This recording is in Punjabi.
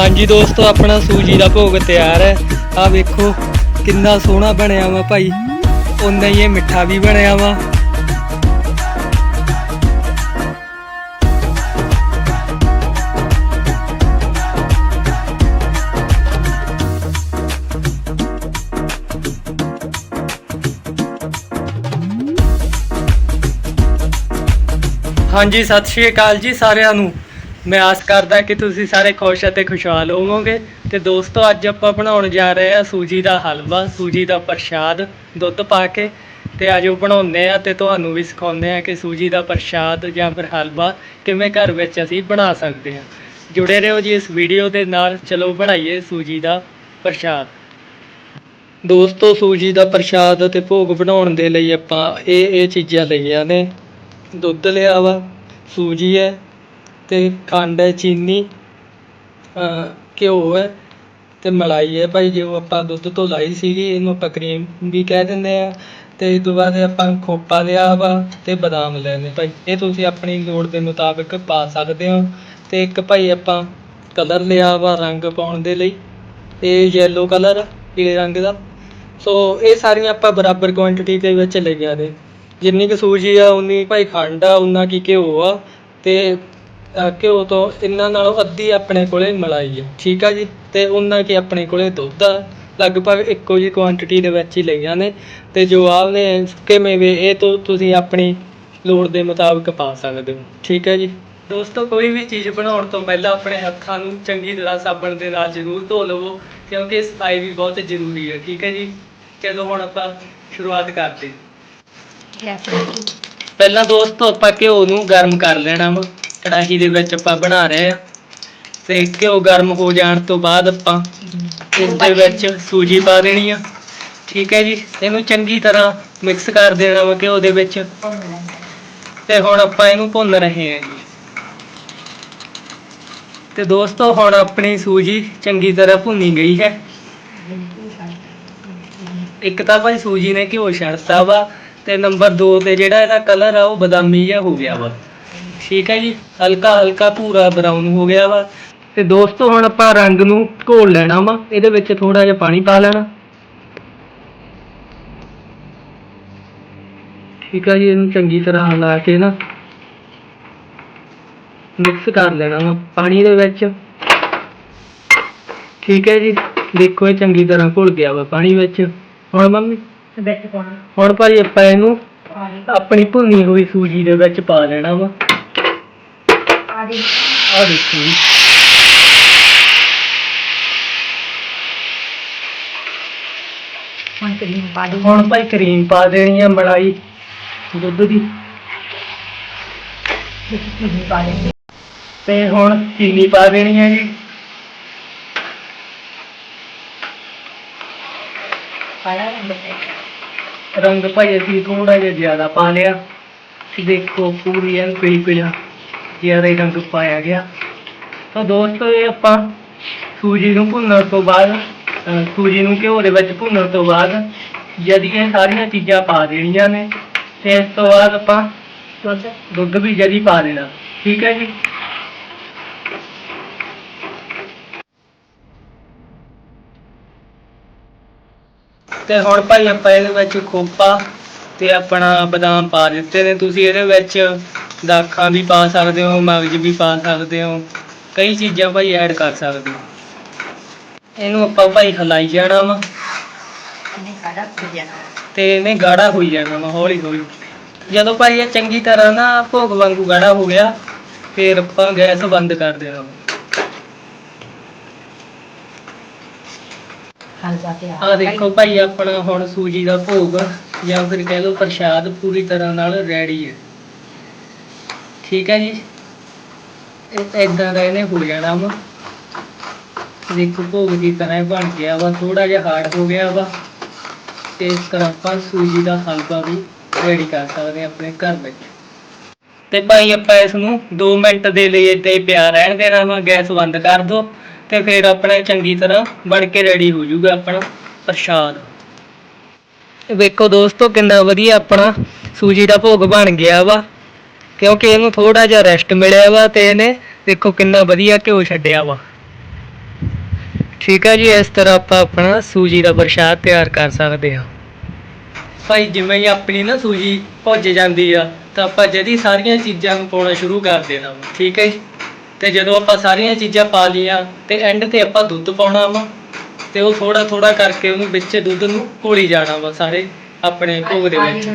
ਹਾਂਜੀ ਦੋਸਤੋ, ਆਪਣਾ ਸੂਜੀ ਦਾ ਭੋਗ ਤਿਆਰ ਹੈ। ਆ ਵੇਖੋ, ਕਿੰਨਾ ਸੋਹਣਾ ਬਣਿਆ ਵਾ ਭਾਈ। ਉਨਾ ਹੀ ਇਹ ਮਿੱਠਾ ਵੀ ਬਣਿਆ ਵਾ। ਹਾਂਜੀ, ਸਤਿ ਸ਼੍ਰੀ ਅਕਾਲ ਜੀ ਸਾਰਿਆਂ ਨੂੰ। ਮੈਂ ਆਸ ਕਰਦਾ ਕਿ ਤੁਸੀਂ ਸਾਰੇ ਖੁਸ਼ ਅਤੇ ਖੁਸ਼ਹਾਲ ਹੋਵੋਗੇ। ਤੇ ਦੋਸਤੋ, ਅੱਜ ਆਪਾਂ ਬਣਾਉਣ ਜਾ ਰਹੇ ਹਾਂ ਸੂਜੀ ਦਾ ਹਲਵਾ, ਸੂਜੀ ਦਾ ਪ੍ਰਸ਼ਾਦ ਦੁੱਧ ਪਾ ਕੇ। ਤੇ ਅੱਜ ਉਹ ਬਣਾਉਂਦੇ ਆ ਤੇ ਤੁਹਾਨੂੰ ਵੀ ਸਿਖਾਉਂਦੇ ਆ ਕਿ ਸੂਜੀ ਦਾ ਪ੍ਰਸ਼ਾਦ ਜਾਂ ਫਿਰ ਹਲਵਾ ਕਿਵੇਂ ਘਰ ਵਿੱਚ ਅਸੀਂ ਬਣਾ ਸਕਦੇ ਹਾਂ। ਜੁੜੇ ਰਹੋ ਜੀ ਇਸ ਵੀਡੀਓ ਦੇ ਨਾਲ। ਚਲੋ, ਬਣਾਈਏ ਸੂਜੀ ਦਾ ਪ੍ਰਸ਼ਾਦ। ਦੋਸਤੋ, ਸੂਜੀ ਦਾ ਪ੍ਰਸ਼ਾਦ ਅਤੇ ਭੋਗ ਬਣਾਉਣ ਦੇ ਲਈ ਆਪਾਂ ਇਹ ਇਹ ਚੀਜ਼ਾਂ ਲਈਆਂ ਨੇ। ਦੁੱਧ ਲਿਆ ਵਾ, ਸੂਜੀ ਹੈ। ਅਤੇ ਖੰਡ ਹੈ, ਚੀਨੀ ਘਿਓ ਹੈ ਅਤੇ ਮਲਾਈ ਹੈ। ਭਾਈ ਜੋ ਆਪਾਂ ਦੁੱਧ ਤੋਂ ਲਾਈ ਸੀਗੀ, ਇਹਨੂੰ ਆਪਾਂ ਕਰੀਮ ਵੀ ਕਹਿ ਦਿੰਦੇ ਹਾਂ ਅਤੇ ਇਸ ਤੋਂ ਬਾਅਦ ਆਪਾਂ ਖੋਪਾ ਲਿਆ ਵਾ ਅਤੇ ਬਦਾਮ ਲੈਣੇ ਭਾਈ, ਇਹ ਤੁਸੀਂ ਆਪਣੀ ਲੋੜ ਦੇ ਮੁਤਾਬਿਕ ਪਾ ਸਕਦੇ ਹੋ ਅਤੇ ਇੱਕ ਭਾਈ ਆਪਾਂ ਕਲਰ ਲਿਆ ਵਾ ਰੰਗ ਪਾਉਣ ਦੇ ਲਈ। ਇਹ ਯੈਲੋ ਕਲਰ ਪੀਲੇ ਰੰਗ ਦਾ। ਸੋ ਇਹ ਸਾਰੀਆਂ ਆਪਾਂ ਬਰਾਬਰ ਕੁਆਂਟਿਟੀ ਦੇ ਵਿੱਚ ਲਈਆਂ ਨੇ। ਜਿੰਨੀ ਕੁ ਸੂਜੀ ਆ, ਉਨੀ ਭਾਈ ਖੰਡ ਆ, ਉਨਾ ਕੀ ਘਿਓ ਆ ਅਤੇ ਘਿਓ ਤੋਂ ਇਹਨਾਂ ਨਾਲੋਂ ਅੱਧੀ ਆਪਣੇ ਕੋਲੇ ਮਲਾਈ ਆ। ਠੀਕ ਆ ਜੀ? ਤੇ ਉਨਾ ਕੀ ਆਪਣੇ ਕੋਲੇ ਦੁੱਧ ਆ? ਲਗਭਗ ਇੱਕੋ ਜੀ ਕੁਆਂਟੀਟੀ ਦੇ ਵਿੱਚ ਹੀ ਲਈਆਂ ਨੇ। ਤੇ ਜੋ ਆਹ ਨੇ ਸੁੱਕੇ ਮੇਵੇ ਇਹ ਤੋਂ ਤੁਸੀਂ ਆਪਣੀ ਲੋੜ ਦੇ ਮੁਤਾਬਕ ਪਾ ਸਕਦੇ ਹੋ। ਠੀਕ ਹੈ ਜੀ? ਦੋਸਤੋ ਕੋਈ ਵੀ ਚੀਜ਼ ਬਣਾਉਣ ਤੋਂ ਪਹਿਲਾਂ ਆਪਣੇ ਹੱਥਾਂ ਨੂੰ ਚੰਗੀ ਤਰ੍ਹਾਂ ਸਾਬਣ ਦੇ ਨਾਲ ਜ਼ਰੂਰ ਧੋ ਲਵੋ ਕਿਉਂਕਿ ਸਫ਼ਾਈ ਵੀ ਬਹੁਤ ਜ਼ਰੂਰੀ ਹੈ ਠੀਕ ਹੈ ਜੀ? ਚਲੋ ਹੁਣ ਆਪਾਂ ਸ਼ੁਰੂਆਤ ਕਰਦੇ ਹਾਂ। ਪਹਿਲਾਂ ਦੋਸਤੋ ਆਪਾਂ ਘਿਓ ਨੂੰ ਗਰਮ ਕਰ ਲੈਣਾ ਵਾ। ਕੜਾਹੀ ਦੇ ਵਿੱਚ ਆਪਾਂ ਬਣਾ ਰਹੇ ਆ ਤੇ ਘਿਓ ਗਰਮ ਹੋ ਜਾਣ ਤੋਂ ਬਾਅਦ ਆਪਾਂ ਇਸ ਦੇ ਵਿੱਚ ਸੂਜੀ ਪਾ ਦੇਣੀ ਆ। ਠੀਕ ਹੈ ਜੀ। ਇਹਨੂੰ ਚੰਗੀ ਤਰ੍ਹਾਂ ਮਿਕਸ ਕਰ ਦੇਣਾ ਵਾ ਘਿਓ ਦੇ ਵਿੱਚ। ਤੇ ਹੁਣ ਆਪਾਂ ਇਹਨੂੰ ਭੁੰਨ ਰਹੇ ਹਾਂ ਜੀ। ਤੇ ਦੋਸਤੋ ਹੁਣ ਆਪਣੀ ਸੂਜੀ ਚੰਗੀ ਤਰ੍ਹਾਂ ਭੁੰਨੀ ਗਈ ਹੈ। ਇੱਕ ਤਾਂ ਭਾਈ ਸੂਜੀ ਨੇ ਘਿਓ ਛੱਡਤਾ ਵਾ ਤੇ ਨੰਬਰ 2 ਤੇ ਜਿਹੜਾ ਇਹਦਾ ਕਲਰ ਆ ਉਹ ਬਦਾਮੀ ਜਿਹਾ ਹੋ ਗਿਆ ਵਾ। ਠੀਕ ਹੈ ਜੀ ਹਲਕਾ ਹਲਕਾ ਭੂਰਾ ਬਰਾਊਨ ਹੋ ਗਿਆ ਵਾ। ਤੇ ਦੋਸਤੋ ਹੁਣ ਆਪਾਂ ਰੰਗ ਨੂੰ ਘੋਲ ਲੈਣਾ ਵਾ ਇਹਦੇ ਵਿੱਚ ਥੋੜਾ ਜਿਹਾ ਪਾਣੀ ਪਾ ਲੈਣਾ। ਠੀਕ ਹੈ ਜੀ ਇਹਨੂੰ ਚੰਗੀ ਤਰ੍ਹਾਂ ਹਿਲਾ ਕੇ ਨਾ ਮਿਕਸ ਕਰ ਲੈਣਾ ਵਾ ਪਾਣੀ ਦੇ ਵਿੱਚ। ਠੀਕ ਹੈ ਜੀ ਦੇਖੋ ਇਹ ਚੰਗੀ ਤਰ੍ਹਾਂ ਘੁਲ ਗਿਆ ਵਾ ਪਾਣੀ ਵਿੱਚ। ਹੁਣ ਮੰਮੀ ਹੁਣ ਭਾਈ ਆਪਾਂ ਇਹਨੂੰ ਆਪਣੀ ਭੁੰਨੀ ਹੋਈ ਸੂਜੀ ਦੇ ਵਿੱਚ ਪਾ ਲੈਣਾ ਵਾ। ਦੇਖੋ ਜੀ ਹੁਣ ਭਾਈ ਕਰੀਮ ਪਾ ਦੇਣੀ ਆ ਮਲਾਈ ਦੁੱਧ ਦੀ। ਤੇ ਹੁਣ ਚੀਨੀ ਪਾ ਦੇਣੀ ਹੈ ਜੀ। ਰੰਗ ਭਾਈ ਅਸੀਂ ਥੋੜਾ ਜਿਹਾ ਜ਼ਿਆਦਾ ਪਾ ਲਿਆ। ਦੇਖੋ ਪੂਰੀ ਐਨ ਪੀਲੀ ਪੀਲਾ ਹੀ ਰੰਗ ਪਾਇਆ ਗਿਆ। ਤਾਂ ਦੋਸਤੋ ਇਹ ਆਪਾਂ ਸੂਜੀ ਨੂੰ ਭੁੰਨਣ ਤੋਂ ਬਾਅਦ ਸੂਜੀ ਨੂੰ ਘਿਓ ਦੇ ਵਿੱਚ ਭੁੰਨਣ ਤੋਂ ਬਾਅਦ ਜਦ ਇਹ ਸਾਰੀਆਂ ਚੀਜ਼ਾਂ ਪਾ ਦੇਣੀਆਂ ਨੇ ਤੇ ਇਸ ਤੋਂ ਬਾਅਦ ਆਪਾਂ ਦੁੱਧ ਵੀ ਜਦੀ ਪਾ ਦੇਣਾ। ਠੀਕ ਹੈ ਜੀ? ਤੇ ਹੁਣ ਭਾਈ ਆਪਾਂ ਇਹਦੇ ਵਿੱਚ ਖੋਪਾ ਤੇ ਆਪਣਾ ਬਦਾਮ ਪਾ ਦਿੱਤੇ ਨੇ। ਤੁਸੀਂ ਇਹਦੇ ਵਿੱਚ ਦਾਖਾਂ ਵੀ ਪਾ ਸਕਦੇ ਹੋ ਮਗਜ ਵੀ ਪਾ ਸਕਦੇ ਹੋ ਕਈ ਚੀਜ਼ਾਂ ਭਾਈ ਐਡ ਕਰ ਸਕਦੇ ਹੋ। ਇਹਨੂੰ ਆਪਾਂ ਭਾਈ ਹਿਲਾਈ ਜਾਣਾ ਵਾ। ਤੇ ਇਹਨੇ ਗਾੜਾ ਹੋਈ ਜਾਣਾ ਵਾ ਹੌਲੀ ਹੌਲੀ। ਜਦੋਂ ਭਾਈ ਇਹ ਚੰਗੀ ਤਰ੍ਹਾਂ ਨਾ ਭੋਗ ਵਾਂਗੂ ਗਾੜਾ ਹੋ ਗਿਆ ਫਿਰ ਆਪਾਂ ਗੈਸ ਬੰਦ ਕਰ ਦੇਣਾ ਵਾ। ਆਹ ਦੇਖੋ ਭਾਈ ਆਪਣਾ ਹੁਣ ਸੂਜੀ ਦਾ ਭੋਗ ਜਾਂ ਫਿਰ ਕਹਿ ਲਓ ਪ੍ਰਸ਼ਾਦ ਪੂਰੀ ਤਰ੍ਹਾਂ ਨਾਲ ਰੈਡੀ ਹੈ। ਠੀਕ ਹੈ ਜੀ। ਇਹ ਇਦਾਂ ਦਾ ਇਹਨੇ ਹੋ ਜਾਣਾ ਵਾ। ਦੇਖੋ ਭੋਗ ਦੀ ਤਰ੍ਹਾਂ ਬਣ ਗਿਆ ਵਾ ਥੋੜਾ ਜਿਹਾ ਹਾਰਡ ਹੋ ਗਿਆ ਵਾ। ਤੇ ਇਸ ਤਰ੍ਹਾਂ ਆਪਾਂ ਸੂਜੀ ਦਾ ਹਲਵਾ ਵੀ ਰੈਡੀ ਕਰ ਸਕਦੇ ਹਾਂ ਆਪਣੇ ਘਰ ਵਿੱਚ। ਤੇ ਭਾਈ ਆਪਾਂ ਇਸ ਨੂੰ 2 ਮਿੰਟ ਦੇ ਲਈ ਏਦਾਂ ਹੀ ਪਿਆ ਰਹਿਣ ਦੇਣਾ ਵਾ, ਗੈਸ ਬੰਦ ਕਰ ਦੋ ਤੇ ਫਿਰ ਆਪਣਾ ਚੰਗੀ ਤਰ੍ਹਾਂ ਬਣ ਕੇ ਰੈਡੀ ਹੋ ਜਾਊਗਾ ਆਪਣਾ ਪ੍ਰਸ਼ਾਦ। ਵੇਖੋ ਦੋਸਤੋ, ਕਿੰਨਾ ਵਧੀਆ ਆਪਣਾ ਸੂਜੀ ਦਾ ਭੋਗ ਬਣ ਗਿਆ ਵਾ। ਕਿਉਂਕਿ ਇਹਨੂੰ ਥੋੜਾ ਜਿਹਾ ਰੈਸਟ ਮਿਲਿਆ ਵਾ ਤੇ ਇਹਨੇ ਦੇਖੋ ਕਿੰਨਾ ਵਧੀਆ ਘਿਓ ਛੱਡਿਆ ਵਾ। ਠੀਕ ਹੈ ਜੀ, ਇਸ ਤਰ੍ਹਾਂ ਆਪਾਂ ਆਪਣਾ ਸੂਜੀ ਦਾ ਪ੍ਰਸ਼ਾਦ ਤਿਆਰ ਕਰ ਸਕਦੇ ਹਾਂ। ਭਾਈ, ਜਿਵੇਂ ਹੀ ਆਪਣੀ ਨਾ ਸੂਜੀ ਭੁੱਜ ਜਾਂਦੀ ਆ, ਤਾਂ ਆਪਾਂ ਜਦੀ ਸਾਰੀਆਂ ਚੀਜ਼ਾਂ ਨੂੰ ਪਾਉਣਾ ਸ਼ੁਰੂ ਕਰ ਦੇਣਾ ਵਾ, ਠੀਕ ਹੈ ਜੀ? ਤੇ ਜਦੋਂ ਆਪਾਂ ਸਾਰੀਆਂ ਚੀਜ਼ਾਂ ਪਾ ਲਈਆਂ, ਤੇ ਐਂਡ ਤੇ ਆਪਾਂ ਦੁੱਧ ਪਾਉਣਾ ਵਾ, ਤੇ ਉਹ ਥੋੜਾ ਥੋੜਾ ਕਰਕੇ ਉਹਨੂੰ ਵਿੱਚ ਦੁੱਧ ਨੂੰ ਘੋਲੀ ਜਾਣਾ ਵਾ ਸਾਰੇ ਆਪਣੇ ਭੋਗ ਦੇ ਵਿੱਚ।